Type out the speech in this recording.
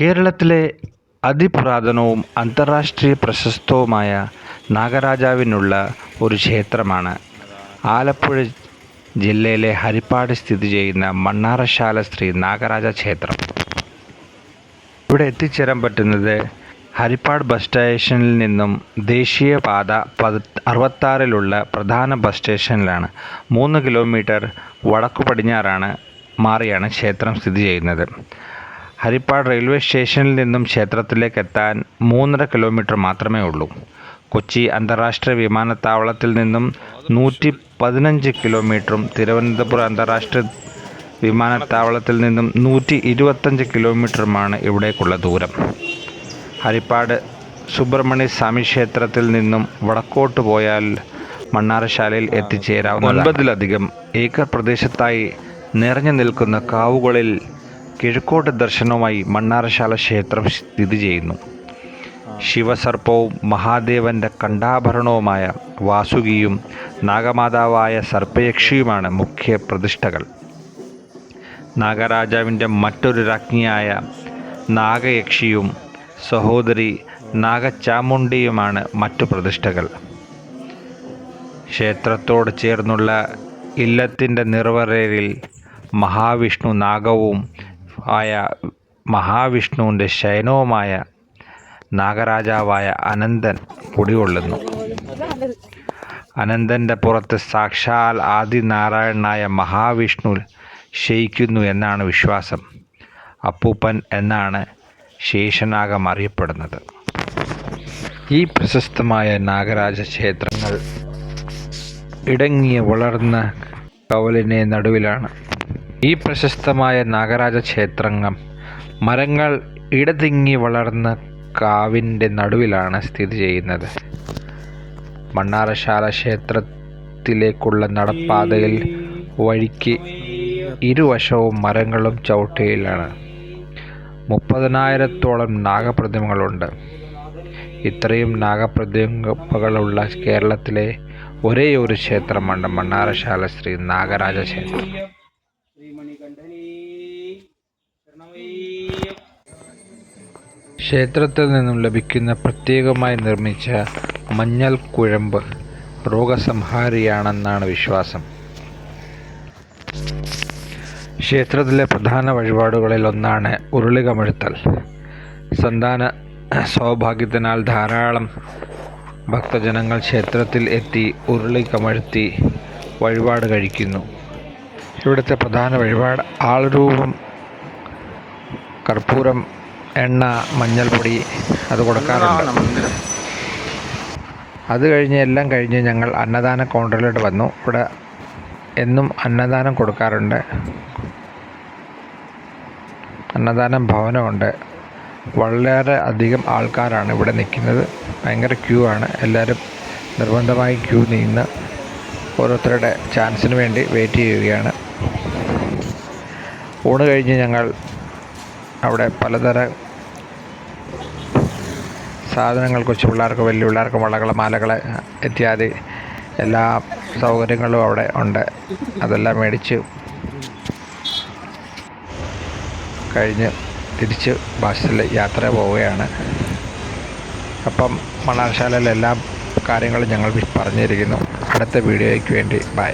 കേരളത്തിലെ അതിപുരാതനവും അന്താരാഷ്ട്രീയ പ്രശസ്തവുമായ നാഗരാജാവിനുള്ള ഒരു ക്ഷേത്രമാണ്. ആലപ്പുഴ ജില്ലയിലെ ഹരിപ്പാട് സ്ഥിതി ചെയ്യുന്ന മണ്ണാറശാല ശ്രീ നാഗരാജ ക്ഷേത്രം. ഇവിടെ എത്തിച്ചേരാൻ പറ്റുന്നത് ഹരിപ്പാട് ബസ് സ്റ്റേഷനിൽ നിന്നും ദേശീയപാത പതി അറുപത്താറിലുള്ള പ്രധാന ബസ് സ്റ്റേഷനിലാണ്. മൂന്ന് കിലോമീറ്റർ വടക്കു പടിഞ്ഞാറാണ് മാറിയാണ് ക്ഷേത്രം സ്ഥിതി ചെയ്യുന്നത്. ഹരിപ്പാട് റെയിൽവേ സ്റ്റേഷനിൽ നിന്നും ക്ഷേത്രത്തിലേക്ക് എത്താൻ മൂന്നര കിലോമീറ്റർ മാത്രമേ ഉള്ളൂ. കൊച്ചി അന്താരാഷ്ട്ര വിമാനത്താവളത്തിൽ നിന്നും നൂറ്റി പതിനഞ്ച് കിലോമീറ്ററും തിരുവനന്തപുരം അന്താരാഷ്ട്ര വിമാനത്താവളത്തിൽ നിന്നും നൂറ്റി ഇരുപത്തഞ്ച് കിലോമീറ്ററുമാണ് ഇവിടേക്കുള്ള ദൂരം. ഹരിപ്പാട് സുബ്രഹ്മണ്യ സ്വാമി ക്ഷേത്രത്തിൽ നിന്നും വടക്കോട്ട് പോയാൽ മണ്ണാറശാലയിൽ എത്തിച്ചേരാവുന്ന ഒൻപതിലധികം ഏക്കർ പ്രദേശത്തായി നിറഞ്ഞു നിൽക്കുന്ന കാവുകളിൽ കിഴക്കോട്ട് ദർശനവുമായി മണ്ണാറശാല ക്ഷേത്രം സ്ഥിതി ചെയ്യുന്നു. ശിവസർപ്പവും മഹാദേവന്റെ കണ്ഠാഭരണവുമായ വാസുകിയും നാഗമാതാവായ സർപ്പയക്ഷിയുമാണ് മുഖ്യ പ്രതിഷ്ഠകൾ. നാഗരാജാവിന്റെ മറ്റൊരു രാജ്ഞിയായ നാഗയക്ഷിയും സഹോദരി നാഗചാമുണ്ടിയുമാണ് മറ്റു പ്രതിഷ്ഠകൾ. ക്ഷേത്രത്തോട് ചേർന്നുള്ള ഇല്ലത്തിന്റെ നിറവറയിൽ മഹാവിഷ്ണു നാഗവും ആയ മഹാവിഷ്ണുവിന്റെ ശയനവുമായ നാഗരാജാവായ അനന്തൻ കുടികൊള്ളുന്നു. അനന്തന്റെ പുറത്ത് സാക്ഷാൽ ആദിനാരായണനായ മഹാവിഷ്ണു ശയിക്കുന്നു എന്നാണ് വിശ്വാസം. അപ്പൂപ്പൻ എന്നാണ് ശേഷനാഗം അറിയപ്പെടുന്നത്. ഈ പ്രശസ്തമായ നാഗരാജ ക്ഷേത്രങ്ങൾ ഇടങ്ങിയ വളർന്ന കവലിനെ നടുവിലാണ്. ഈ പ്രശസ്തമായ നാഗരാജ ക്ഷേത്രങ്ങൾ മരങ്ങൾ ഇടതിങ്ങി വളർന്ന കാവിന്റെ നടുവിലാണ് സ്ഥിതി ചെയ്യുന്നത്. മണ്ണാറശാല ക്ഷേത്രത്തിലേക്കുള്ള നടപ്പാതയിൽ വഴിക്ക് ഇരുവശവും മരങ്ങളും ചവിട്ടയിലാണ് മുപ്പതിനായിരത്തോളം നാഗപ്രതിമകളുണ്ട്. ഇത്രയും നാഗപ്രതിമകളുള്ള കേരളത്തിലെ ഒരേ ഒരു ക്ഷേത്രമാണ് മണ്ണാറശാല ശ്രീ നാഗരാജ ക്ഷേത്രം ക്ഷേത്രത്തിൽ നിന്നും ലഭിക്കുന്ന പ്രത്യേകമായി നിർമ്മിച്ച മഞ്ഞൾ കുഴമ്പ് രോഗസംഹാരിയാണെന്നാണ് വിശ്വാസം. ക്ഷേത്രത്തിലെ പ്രധാന വഴിപാടുകളിൽ ഒന്നാണ് ഉരുളി കമിഴ്ത്തൽ സന്താന സൗഭാഗ്യത്തിനാൽ ധാരാളം ഭക്തജനങ്ങൾ ക്ഷേത്രത്തിൽ എത്തി ഉരുളി കമഴ്ത്തി വഴിപാട് കഴിക്കുന്നു. ഇവിടുത്തെ പ്രധാന വഴിപാട് ആൾരൂപം കർപ്പൂരം എണ്ണ മഞ്ഞൾപ്പൊടി അത് കൊടുക്കാറുണ്ട്. അത് കഴിഞ്ഞ് എല്ലാം കഴിഞ്ഞ് ഞങ്ങൾ അന്നദാന കൗണ്ടറിലോട്ട് വന്നു. ഇവിടെ എന്നും അന്നദാനം കൊടുക്കാറുണ്ട്. അന്നദാനം ഭവനമുണ്ട്. വളരെ അധികം ആൾക്കാരാണ് ഇവിടെ നിൽക്കുന്നത്. ഭയങ്കര ക്യൂ ആണ്. എല്ലാവരും നിർബന്ധമായി ക്യൂ നിന്ന് ഓരോരുത്തരുടെ ചാൻസിന് വേണ്ടി വെയിറ്റ് ചെയ്യുകയാണ്. ഊണ് കഴിഞ്ഞ് ഞങ്ങൾ അവിടെ പലതരം സാധനങ്ങൾ കൊച്ചു പിള്ളേർക്ക് വലിയ പിള്ളേർക്ക് വളകൾ മാലകൾ ഇത്യാദി എല്ലാ സൗകര്യങ്ങളും അവിടെ ഉണ്ട്. അതെല്ലാം മേടിച്ച് കഴിഞ്ഞ് തിരിച്ച് ബസ്സിൽ യാത്ര പോവുകയാണ്. അപ്പം മണാർശാലയിലെ എല്ലാ കാര്യങ്ങളും ഞങ്ങൾ പറഞ്ഞിരിക്കുന്നു. അടുത്ത വീഡിയോയ്ക്ക് വേണ്ടി. ബൈ.